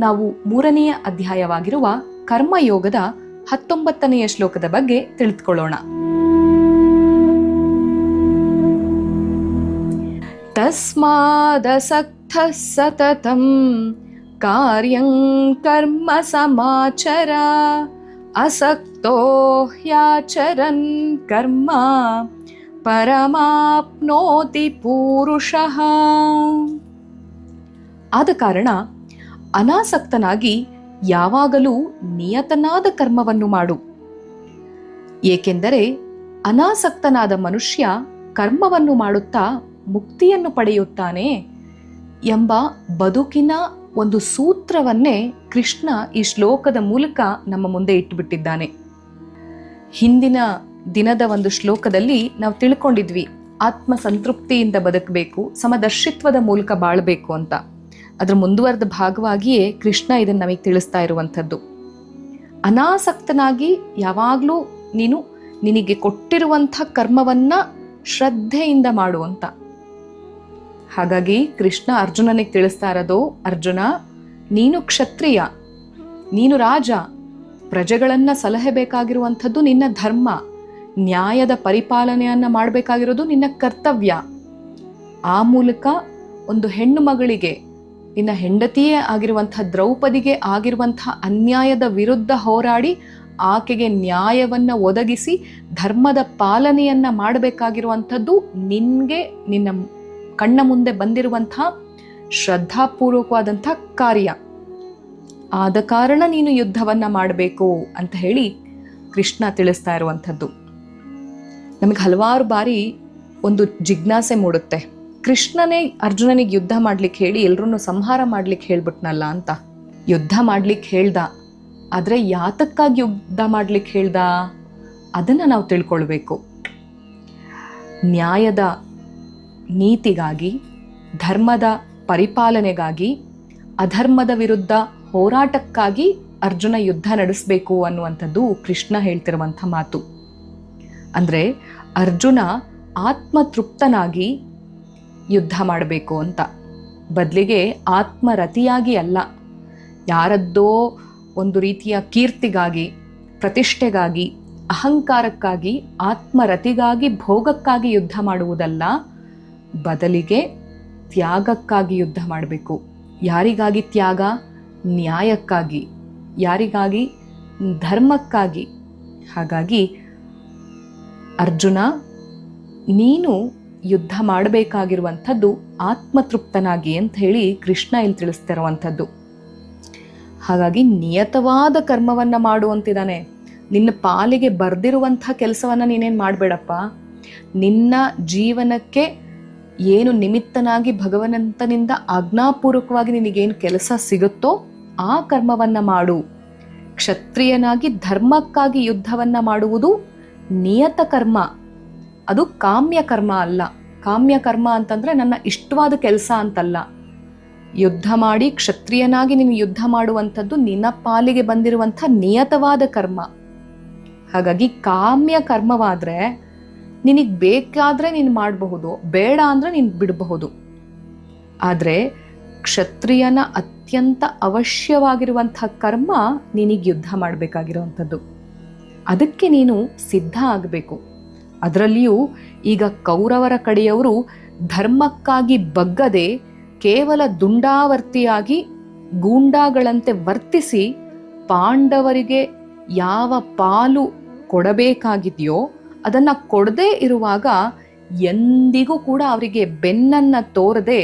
ನಾವು ಮೂರನೆಯ ಅಧ್ಯಾಯವಾಗಿರುವ ಕರ್ಮಯೋಗದ ಹತ್ತೊಂಬತ್ತನೆಯ ಶ್ಲೋಕದ ಬಗ್ಗೆ ತಿಳಿದುಕೊಳ್ಳೋಣ. ತಸ್ಮಾದಸಕ್ತ ಸತತಂ ಕಾರ್ಯಂ ಕರ್ಮ ಸಮಾಚರ ಅಸಕ್ತೋ ಕರ್ಮ ಪರಮಾಪ್ನೋತಿ ಪುರುಷ. ಆದ ಕಾರಣ ಅನಾಸಕ್ತನಾಗಿ ಯಾವಾಗಲೂ ನಿಯತನಾದ ಕರ್ಮವನ್ನು ಮಾಡು. ಏಕೆಂದರೆ ಅನಾಸಕ್ತನಾದ ಮನುಷ್ಯ ಕರ್ಮವನ್ನು ಮಾಡುತ್ತಾ ಮುಕ್ತಿಯನ್ನು ಪಡೆಯುತ್ತಾನೆ ಎಂಬ ಬದುಕಿನ ಒಂದು ಸೂತ್ರವನ್ನೇ ಕೃಷ್ಣ ಈ ಶ್ಲೋಕದ ಮೂಲಕ ನಮ್ಮ ಮುಂದೆ ಇಟ್ಟುಬಿಟ್ಟಿದ್ದಾನೆ. ಹಿಂದಿನ ದಿನದ ಒಂದು ಶ್ಲೋಕದಲ್ಲಿ ನಾವು ತಿಳ್ಕೊಂಡಿದ್ವಿ ಆತ್ಮ ಸಂತೃಪ್ತಿಯಿಂದ ಬದುಕಬೇಕು, ಸಮದರ್ಶಿತ್ವದ ಮೂಲಕ ಬಾಳಬೇಕು ಅಂತ. ಅದರ ಮುಂದುವರೆದ ಭಾಗವಾಗಿಯೇ ಕೃಷ್ಣ ಇದನ್ನು ನಮಗೆ ತಿಳಿಸ್ತಾ ಇರುವಂಥದ್ದು. ಅನಾಸಕ್ತನಾಗಿ ಯಾವಾಗಲೂ ನೀನು ನಿನಗೆ ಕೊಟ್ಟಿರುವಂಥ ಕರ್ಮವನ್ನ ಶ್ರದ್ಧೆಯಿಂದ ಮಾಡುವಂತ. ಹಾಗಾಗಿ ಕೃಷ್ಣ ಅರ್ಜುನನಿಗೆ ತಿಳಿಸ್ತಾ ಇರೋದು, ಅರ್ಜುನ, ನೀನು ಕ್ಷತ್ರಿಯ, ನೀನು ರಾಜ, ಪ್ರಜೆಗಳನ್ನ ಸಲಹೆ ಬೇಕಾಗಿರುವಂಥದ್ದು ನಿನ್ನ ಧರ್ಮ, ನ್ಯಾಯದ ಪರಿಪಾಲನೆಯನ್ನ ಮಾಡಬೇಕಾಗಿರೋದು ನಿನ್ನ ಕರ್ತವ್ಯ. ಆ ಮೂಲಕ ಒಂದು ಹೆಣ್ಣು ಮಗಳಿಗೆ ನಿನ್ನ ಹೆಂಡತಿಯೇ ಆಗಿರುವಂಥ ದ್ರೌಪದಿಗೆ ಆಗಿರುವಂಥ ಅನ್ಯಾಯದ ವಿರುದ್ಧ ಹೋರಾಡಿ ಆಕೆಗೆ ನ್ಯಾಯವನ್ನ ಒದಗಿಸಿ ಧರ್ಮದ ಪಾಲನೆಯನ್ನ ಮಾಡಬೇಕಾಗಿರುವಂಥದ್ದು ನಿನಗೆ, ನಿನ್ನ ಕಣ್ಣ ಮುಂದೆ ಬಂದಿರುವಂಥ ಶ್ರದ್ಧಾಪೂರ್ವಕವಾದಂಥ ಕಾರ್ಯ. ಆದ ಕಾರಣ ನೀನು ಯುದ್ಧವನ್ನ ಮಾಡಬೇಕು ಅಂತ ಹೇಳಿ ಕೃಷ್ಣ ತಿಳಿಸ್ತಾ ಇರುವಂಥದ್ದು. ನಮಗೆ ಹಲವಾರು ಬಾರಿ ಒಂದು ಜಿಜ್ಞಾಸೆ ಮೂಡುತ್ತೆ. ಕೃಷ್ಣನೇ ಅರ್ಜುನನಿಗೆ ಯುದ್ಧ ಮಾಡ್ಲಿಕ್ಕೆ ಹೇಳಿ ಎಲ್ರನ್ನೂ ಸಂಹಾರ ಮಾಡ್ಲಿಕ್ಕೆ ಹೇಳ್ಬಿಟ್ನಲ್ಲ ಅಂತ. ಯುದ್ಧ ಮಾಡ್ಲಿಕ್ಕೆ ಹೇಳ್ದ. ಆದ್ರೆ ಯಾತಕ್ಕಾಗಿ ಯುದ್ಧ ಮಾಡ್ಲಿಕ್ಕೆ ಹೇಳ್ದ? ಅದನ್ನ ನಾವು ತಿಳ್ಕೊಳ್ಬೇಕು. ನ್ಯಾಯದ ನೀತಿಗಾಗಿ, ಧರ್ಮದ ಪರಿಪಾಲನೆಗಾಗಿ, ಅಧರ್ಮದ ವಿರುದ್ಧ ಹೋರಾಟಕ್ಕಾಗಿ ಅರ್ಜುನ ಯುದ್ಧ ನಡೆಸಬೇಕು ಅನ್ನುವಂಥದ್ದು ಕೃಷ್ಣ ಹೇಳ್ತಿರುವಂಥ ಮಾತು. ಅಂದರೆ ಅರ್ಜುನ ಆತ್ಮತೃಪ್ತನಾಗಿ ಯುದ್ಧ ಮಾಡಬೇಕು ಅಂತ. ಬದಲಿಗೆ ಆತ್ಮರತಿಯಾಗಿ ಅಲ್ಲ. ಯಾರದ್ದೋ ಒಂದು ರೀತಿಯ ಕೀರ್ತಿಗಾಗಿ, ಪ್ರತಿಷ್ಠೆಗಾಗಿ, ಅಹಂಕಾರಕ್ಕಾಗಿ, ಆತ್ಮರತಿಗಾಗಿ, ಭೋಗಕ್ಕಾಗಿ ಯುದ್ಧ ಮಾಡುವುದಲ್ಲ. ಬದಲಿಗೆ ತ್ಯಾಗಕ್ಕಾಗಿ ಯುದ್ಧ ಮಾಡಬೇಕು. ಯಾರಿಗಾಗಿ ತ್ಯಾಗ? ನ್ಯಾಯಕ್ಕಾಗಿ. ಯಾರಿಗಾಗಿ? ಧರ್ಮಕ್ಕಾಗಿ. ಹಾಗಾಗಿ ಅರ್ಜುನ, ನೀನು ಯುದ್ಧ ಮಾಡಬೇಕಾಗಿರುವಂಥದ್ದು ಆತ್ಮತೃಪ್ತನಾಗಿ ಅಂತ ಹೇಳಿ ಕೃಷ್ಣ ಇಲ್ಲಿ ತಿಳಿಸ್ತಿರುವಂಥದ್ದು. ಹಾಗಾಗಿ ನಿಯತವಾದ ಕರ್ಮವನ್ನ ಮಾಡುವಂತಿದ್ದಾನೆ ನಿನ್ನ ಪಾಲಿಗೆ ಬರ್ದಿರುವಂಥ ಕೆಲಸವನ್ನ ನೀನೇನು ಮಾಡಬೇಡಪ್ಪ. ನಿನ್ನ ಜೀವನಕ್ಕೆ ಏನು ನಿಮಿತ್ತನಾಗಿ ಭಗವಂತನಿಂದ ಆಜ್ಞಾಪೂರ್ವಕವಾಗಿ ನಿನಗೇನು ಕೆಲಸ ಸಿಗುತ್ತೋ ಆ ಕರ್ಮವನ್ನ ಮಾಡು. ಕ್ಷತ್ರಿಯನಾಗಿ ಧರ್ಮಕ್ಕಾಗಿ ಯುದ್ಧವನ್ನ ಮಾಡುವುದು ನಿಯತ ಕರ್ಮ. ಅದು ಕಾಮ್ಯ ಕರ್ಮ ಅಲ್ಲ. ಕಾಮ್ಯ ಕರ್ಮ ಅಂತಂದ್ರೆ ನನ್ನ ಇಷ್ಟವಾದ ಕೆಲಸ ಅಂತಲ್ಲ. ಯುದ್ಧ ಮಾಡಿ ಕ್ಷತ್ರಿಯನಾಗಿ ನೀನು ಯುದ್ಧ ಮಾಡುವಂಥದ್ದು ನಿನ್ನ ಪಾಲಿಗೆ ಬಂದಿರುವಂಥ ನಿಯತವಾದ ಕರ್ಮ. ಹಾಗಾಗಿ ಕಾಮ್ಯ ಕರ್ಮವಾದ್ರೆ ನಿನಗೆ ಬೇಕಾದ್ರೆ ನೀನು ಮಾಡಬಹುದು, ಬೇಡ ಅಂದ್ರೆ ನೀನು ಬಿಡಬಹುದು. ಆದರೆ ಕ್ಷತ್ರಿಯನ ಅತ್ಯಂತ ಅವಶ್ಯವಾಗಿರುವಂಥ ಕರ್ಮ ನಿನಗೆ ಯುದ್ಧ ಮಾಡಬೇಕಾಗಿರುವಂಥದ್ದು. ಅದಕ್ಕೆ ನೀನು ಸಿದ್ಧ ಆಗಬೇಕು. ಅದರಲ್ಲಿಯೂ ಈಗ ಕೌರವರ ಕಡೆಯವರು ಧರ್ಮಕ್ಕಾಗಿ ಬಗ್ಗದೆ ಕೇವಲ ದುಂಡಾವರ್ತಿಯಾಗಿ ಗೂಂಡಾಗಳಂತೆ ವರ್ತಿಸಿ ಪಾಂಡವರಿಗೆ ಯಾವ ಪಾಲು ಕೊಡಬೇಕಾಗಿದೆಯೋ ಅದನ್ನು ಕೊಡದೇ ಇರುವಾಗ ಎಂದಿಗೂ ಕೂಡ ಅವರಿಗೆ ಬೆನ್ನನ್ನು ತೋರದೆ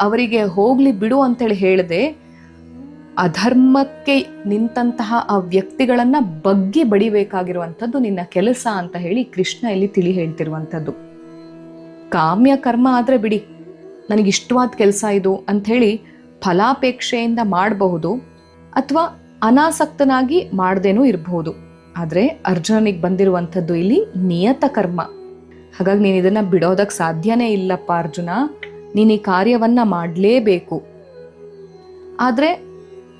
ಅವರಿಗೆ ಹೋಗಲಿ ಬಿಡು ಅಂತೇಳಿ ಹೇಳದೆ ಅಧರ್ಮಕ್ಕೆ ನಿಂತಹ ಆ ವ್ಯಕ್ತಿಗಳನ್ನ ಬಗ್ಗೆ ಬಡಿಬೇಕಾಗಿರುವಂಥದ್ದು ನಿನ್ನ ಕೆಲಸ ಅಂತ ಹೇಳಿ ಕೃಷ್ಣ ಇಲ್ಲಿ ತಿಳಿ ಹೇಳ್ತಿರುವಂಥದ್ದು. ಕಾಮ್ಯ ಕರ್ಮ ಆದ್ರೆ ಬಿಡಿ ನನಗೆ ಇಷ್ಟವಾದ ಕೆಲಸ ಇದು ಅಂಥೇಳಿ ಫಲಾಪೇಕ್ಷೆಯಿಂದ ಮಾಡಬಹುದು ಅಥವಾ ಅನಾಸಕ್ತನಾಗಿ ಮಾಡದೇನೂ ಇರಬಹುದು. ಆದರೆ ಅರ್ಜುನನಿಗೆ ಬಂದಿರುವಂಥದ್ದು ಇಲ್ಲಿ ನಿಯತ ಕರ್ಮ. ಹಾಗಾಗಿ ನೀನು ಇದನ್ನ ಬಿಡೋದಕ್ಕೆ ಸಾಧ್ಯನೇ ಇಲ್ಲಪ್ಪ ಅರ್ಜುನ, ನೀನು ಈ ಕಾರ್ಯವನ್ನ ಮಾಡಲೇಬೇಕು. ಆದರೆ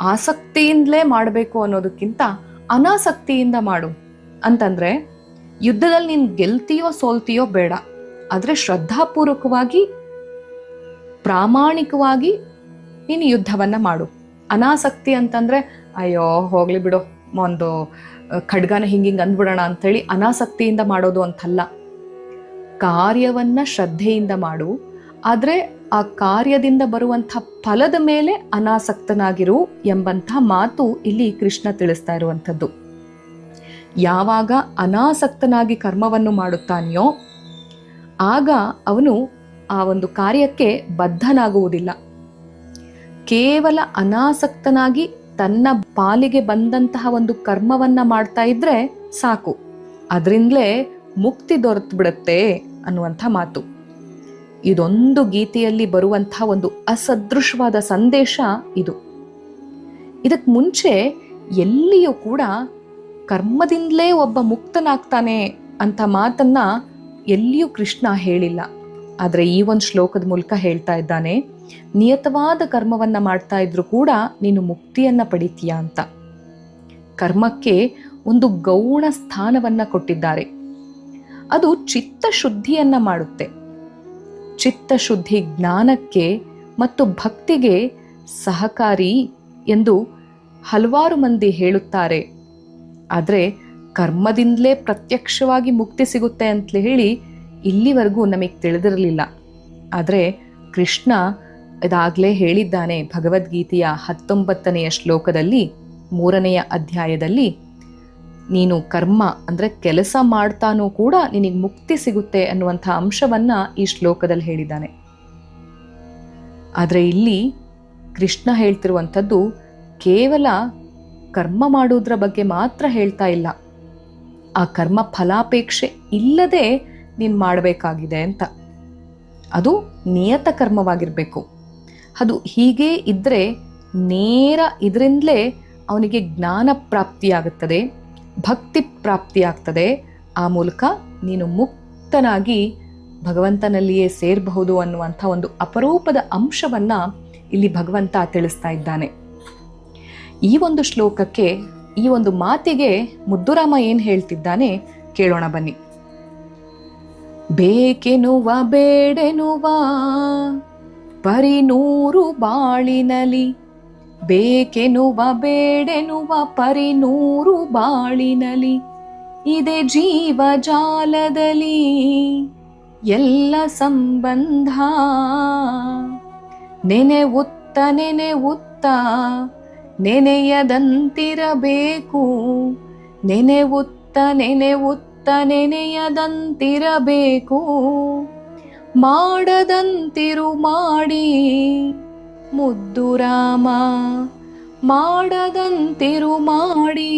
ಆಸಕ್ತಿಯಿಂದಲೇ ಮಾಡಬೇಕು ಅನ್ನೋದಕ್ಕಿಂತ ಅನಾಸಕ್ತಿಯಿಂದ ಮಾಡು. ಅಂತಂದರೆ, ಯುದ್ಧದಲ್ಲಿ ನೀನು ಗೆಲ್ತೀಯೋ ಸೋಲ್ತೀಯೋ ಬೇಡ. ಆದರೆ ಶ್ರದ್ಧಾಪೂರ್ವಕವಾಗಿ, ಪ್ರಾಮಾಣಿಕವಾಗಿ ನೀನು ಯುದ್ಧವನ್ನು ಮಾಡು. ಅನಾಸಕ್ತಿ ಅಂತಂದರೆ, ಅಯ್ಯೋ, ಹೋಗ್ಲಿ ಬಿಡು ಒಂದು ಖಡ್ಗನ ಹಿಂಗೆ ಹಿಂಗೆ ಅಂದ್ಬಿಡೋಣ ಅಂಥೇಳಿ ಅನಾಸಕ್ತಿಯಿಂದ ಮಾಡೋದು ಅಂತಲ್ಲ. ಕಾರ್ಯವನ್ನು ಶ್ರದ್ಧೆಯಿಂದ ಮಾಡು. ಆದ್ರೆ ಆ ಕಾರ್ಯದಿಂದ ಬರುವಂಥ ಫಲದ ಮೇಲೆ ಅನಾಸಕ್ತನಾಗಿರು ಎಂಬಂಥ ಮಾತು ಇಲ್ಲಿ ಕೃಷ್ಣ ತಿಳಿಸ್ತಾ ಇರುವಂಥದ್ದು. ಯಾವಾಗ ಅನಾಸಕ್ತನಾಗಿ ಕರ್ಮವನ್ನು ಮಾಡುತ್ತಾನೆಯೋ, ಆಗ ಅವನು ಆ ಒಂದು ಕಾರ್ಯಕ್ಕೆ ಬದ್ಧನಾಗುವುದಿಲ್ಲ. ಕೇವಲ ಅನಾಸಕ್ತನಾಗಿ ತನ್ನ ಪಾಲಿಗೆ ಬಂದಂತಹ ಒಂದು ಕರ್ಮವನ್ನು ಮಾಡ್ತಾ ಇದ್ರೆ ಸಾಕು. ಅದರಿಂದಲೇ ಮುಕ್ತಿ ದೊರೆತು ಬಿಡುತ್ತೆ ಅನ್ನುವಂಥ ಮಾತು. ಇದೊಂದು ಗೀತೆಯಲ್ಲಿ ಬರುವಂತಹ ಒಂದು ಅಸದೃಶವಾದ ಸಂದೇಶ ಇದು. ಇದಕ್ಕೆ ಮುಂಚೆ ಎಲ್ಲಿಯೂ ಕೂಡ ಕರ್ಮದಿಂದಲೇ ಒಬ್ಬ ಮುಕ್ತನಾಗ್ತಾನೆ ಅಂತ ಮಾತನ್ನ ಎಲ್ಲಿಯೂ ಕೃಷ್ಣ ಹೇಳಿಲ್ಲ. ಆದರೆ ಈ ಒಂದು ಶ್ಲೋಕದ ಮೂಲಕ ಹೇಳ್ತಾ ಇದ್ದಾನೆ, ನಿಯತವಾದ ಕರ್ಮವನ್ನ ಮಾಡ್ತಾ ಇದ್ರು ಕೂಡ ನೀನು ಮುಕ್ತಿಯನ್ನ ಪಡಿತೀಯ ಅಂತ. ಕರ್ಮಕ್ಕೆ ಒಂದು ಗೌಣ ಸ್ಥಾನವನ್ನ ಕೊಟ್ಟಿದ್ದಾರೆ. ಅದು ಚಿತ್ತ ಶುದ್ಧಿಯನ್ನ ಮಾಡುತ್ತೆ. ಚಿತ್ತ ಶುದ್ಧಿ ಜ್ಞಾನಕ್ಕೆ ಮತ್ತು ಭಕ್ತಿಗೆ ಸಹಕಾರಿ ಎಂದು ಹಲವಾರು ಮಂದಿ ಹೇಳುತ್ತಾರೆ. ಆದರೆ ಕರ್ಮದಿಂದಲೇ ಪ್ರತ್ಯಕ್ಷವಾಗಿ ಮುಕ್ತಿ ಸಿಗುತ್ತೆ ಅಂತ ಹೇಳಿ ಇಲ್ಲಿವರೆಗೂ ನಮಗೆ ತಿಳಿದಿರಲಿಲ್ಲ. ಆದರೆ ಕೃಷ್ಣ ಇದಾಗಲೇ ಹೇಳಿದ್ದಾನೆ ಭಗವದ್ಗೀತೆಯ ಹತ್ತೊಂಬತ್ತನೆಯ ಶ್ಲೋಕದಲ್ಲಿ ಮೂರನೆಯ ಅಧ್ಯಾಯದಲ್ಲಿ ನೀನು ಕರ್ಮ ಅಂದರೆ ಕೆಲಸ ಮಾಡ್ತಾನೂ ಕೂಡ ನಿನಗೆ ಮುಕ್ತಿ ಸಿಗುತ್ತೆ ಅನ್ನುವಂಥ ಅಂಶವನ್ನು ಈ ಶ್ಲೋಕದಲ್ಲಿ ಹೇಳಿದ್ದಾನೆ. ಆದರೆ ಇಲ್ಲಿ ಕೃಷ್ಣ ಹೇಳ್ತಿರುವಂಥದ್ದು ಕೇವಲ ಕರ್ಮ ಮಾಡುವುದರ ಬಗ್ಗೆ ಮಾತ್ರ ಹೇಳ್ತಾ ಇಲ್ಲ. ಆ ಕರ್ಮ ಫಲಾಪೇಕ್ಷೆ ಇಲ್ಲದೆ ನೀನು ಮಾಡಬೇಕಾಗಿದೆ ಅಂತ. ಅದು ನಿಯತ ಕರ್ಮವಾಗಿರಬೇಕು. ಅದು ಹೀಗೆ ಇದ್ದರೆ ನೇರ ಇದರಿಂದಲೇ ಅವನಿಗೆ ಜ್ಞಾನ ಪ್ರಾಪ್ತಿಯಾಗುತ್ತದೆ. ಭಕ್ತಿ ಪ್ರಾಪ್ತಿಯಾಗ್ತದೆ ಆ ಮೂಲಕ ನೀನು ಮುಕ್ತನಾಗಿ ಭಗವಂತನಲ್ಲಿಯೇ ಸೇರಬಹುದು ಅನ್ನುವಂಥ ಒಂದು ಅಪರೂಪದ ಅಂಶವನ್ನ ಇಲ್ಲಿ ಭಗವಂತ ತಿಳಿಸ್ತಾ ಇದ್ದಾನೆ. ಈ ಒಂದು ಶ್ಲೋಕಕ್ಕೆ, ಈ ಒಂದು ಮಾತಿಗೆ ಮುದ್ದುರಾಮ ಏನು ಹೇಳ್ತಿದ್ದಾನೆ ಕೇಳೋಣ ಬನ್ನಿ. ಬೇಕೆನುವ ಬೇಡೆನುವ ಪರಿನೂರು ಬಾಳಿನಲಿ ಬೇಕೆನುವ ಬೇಡೆನುವ ಪರಿನೂರು ಬಾಳಿನಲಿ, ಇದೆ ಜೀವ ಜಾಲದಲ್ಲಿ ಎಲ್ಲ ಸಂಬಂಧ. ನೆನೆ ಉತ್ತ ನೆನೆ ಉತ್ತ, ನೆನೆಯದಂತಿರಬೇಕು. ನೆನೆ ಉತ್ತ ನೆನೆ ಉತ್ತ, ನೆನೆಯದಂತಿರಬೇಕು. ಮಾಡದಂತಿರು ಮಾಡಿ ಮುದ್ದು ರಾಮ, ಮಾಡದಂತಿರು ಮಾಡಿ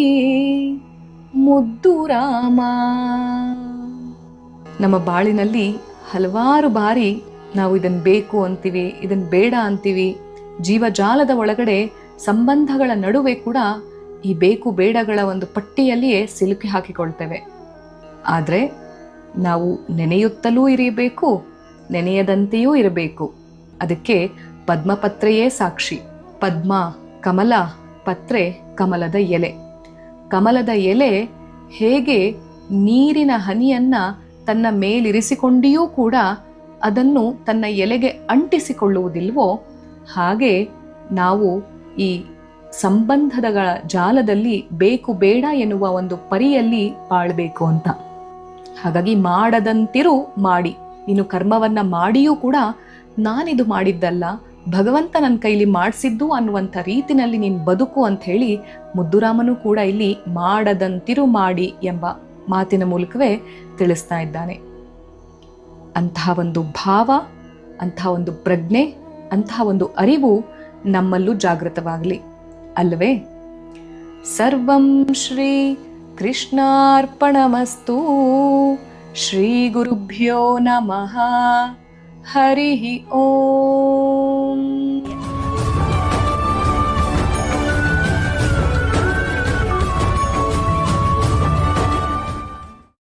ಮುದ್ದು ರಾಮ. ನಮ್ಮ ಬಾಳಿನಲ್ಲಿ ಹಲವಾರು ಬಾರಿ ನಾವು ಇದನ್ನು ಬೇಕು ಅಂತೀವಿ, ಇದನ್ ಬೇಡ ಅಂತೀವಿ. ಜೀವಜಾಲದ ಒಳಗಡೆ ಸಂಬಂಧಗಳ ನಡುವೆ ಕೂಡ ಈ ಬೇಕು ಬೇಡಗಳ ಒಂದು ಪಟ್ಟಿಯಲ್ಲಿಯೇ ಸಿಲುಕಿ ಹಾಕಿಕೊಳ್ತೇವೆ. ಆದರೆ ನಾವು ನೆನೆಯುತ್ತಲೂ ಇರಬೇಕು, ನೆನೆಯದಂತೆಯೂ ಇರಬೇಕು. ಅದಕ್ಕೆ ಪದ್ಮಪತ್ರೆಯೇ ಸಾಕ್ಷಿ. ಪದ್ಮ, ಕಮಲ, ಪತ್ರೆ, ಕಮಲದ ಎಲೆ. ಕಮಲದ ಎಲೆ ಹೇಗೆ ನೀರಿನ ಹನಿಯನ್ನ ತನ್ನ ಮೇಲಿರಿಸಿಕೊಂಡಿಯೂ ಕೂಡ ಅದನ್ನು ತನ್ನ ಎಲೆಗೆ ಅಂಟಿಸಿಕೊಳ್ಳುವುದಿಲ್ವೋ? ಹಾಗೆ ನಾವು ಈ ಸಂಬಂಧಗಳ ಜಾಲದಲ್ಲಿ ಬೇಕು ಬೇಡ ಎನ್ನುವ ಒಂದು ಪರಿಯಲ್ಲಿ ಬಾಳ್ಬೇಕು ಅಂತ. ಹಾಗಾಗಿ ಮಾಡದಂತಿರು ಮಾಡಿ. ನೀನು ಕರ್ಮವನ್ನ ಮಾಡಿಯೂ ಕೂಡ ನಾನಿದು ಮಾಡಿದ್ದಲ್ಲ. ಭಗವಂತ ನನ್ನ ಕೈಲಿ ಮಾಡಿಸಿದ್ದು ಅನ್ನುವಂಥ ರೀತಿನಲ್ಲಿ ನೀನು ಬದುಕು ಅಂತ ಹೇಳಿ ಮುದ್ದುರಾಮನು ಕೂಡ ಇಲ್ಲಿ ಮಾಡದಂತಿರು ಮಾಡಿ ಎಂಬ ಮಾತಿನ ಮೂಲಕವೇ ತಿಳಿಸ್ತಾ ಇದ್ದಾನೆ. ಅಂತಹ ಒಂದು ಭಾವ ಅಂತಹ ಒಂದು ಪ್ರಜ್ಞೆ ಅಂತಹ ಒಂದು ಅರಿವು ನಮ್ಮಲ್ಲೂ ಜಾಗೃತವಾಗಲಿ. ಅಲ್ಲವೇ? ಸರ್ವಂ ಶ್ರೀ ಕೃಷ್ಣಾರ್ಪಣಮಸ್ತು. ಶ್ರೀ ಗುರುಭ್ಯೋ ನಮಃ. हरि ओम yeah.